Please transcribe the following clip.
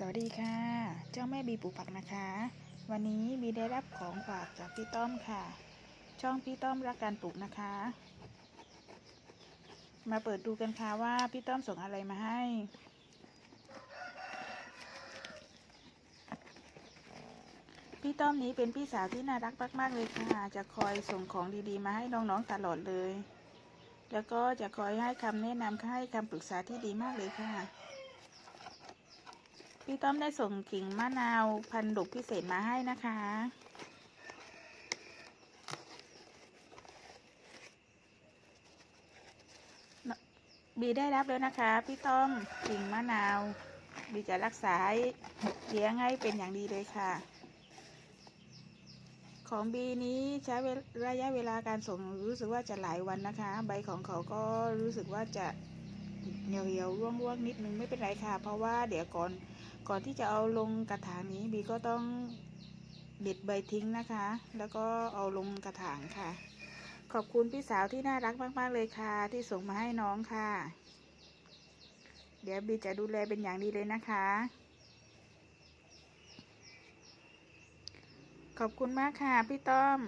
สวัสดีค่ะ เจ้าแม่บีปลูกผักนะคะ วันนี้บีได้รับของฝากจากพี่ต้อมค่ะ ช่องพี่ต้อมรักการปลูกนะคะ มาเปิดดูกันค่ะว่าพี่ต้อมส่งอะไรมาให้ พี่ต้อมนี้เป็นพี่สาวที่น่ารักมากๆเลยค่ะ จะคอยส่งของดีๆ มาให้น้องๆตลอดเลย แล้วก็จะคอยให้คำแนะนำให้คำปรึกษาที่ดีมากเลยค่ะ พี่ต้อมได้ส่งกิ่งมะนาวพันธุ์ดกพิเศษมาให้นะคะ บีได้รับแล้วนะคะ พี่ต้อมกิ่งมะนาว บีจะรักษาเลี้ยงให้เป็นอย่างดีเลยค่ะ ของบีนี้ใช้ระยะเวลาการส่งรู้สึกว่าจะหลายวันนะคะ ใบของเขาก็รู้สึกว่าจะเหนียวเหี่ยวร่วงร่วงๆนิดนึงไม่เป็นไรค่ะ เพราะว่าเดี๋ยวก่อน ก่อนที่จะเอาลงกระถางนี้บีก็ต้องเด็ดใบทิ้งนะคะ แล้วก็เอาลงกระถางค่ะ ขอบคุณพี่สาวที่น่ารักมาก ๆ เลยค่ะ ที่ส่งมาให้น้องค่ะ เดี๋ยวบีจะดูแลเป็นอย่างดีเลยนะคะ ขอบคุณมากค่ะพี่ต้อม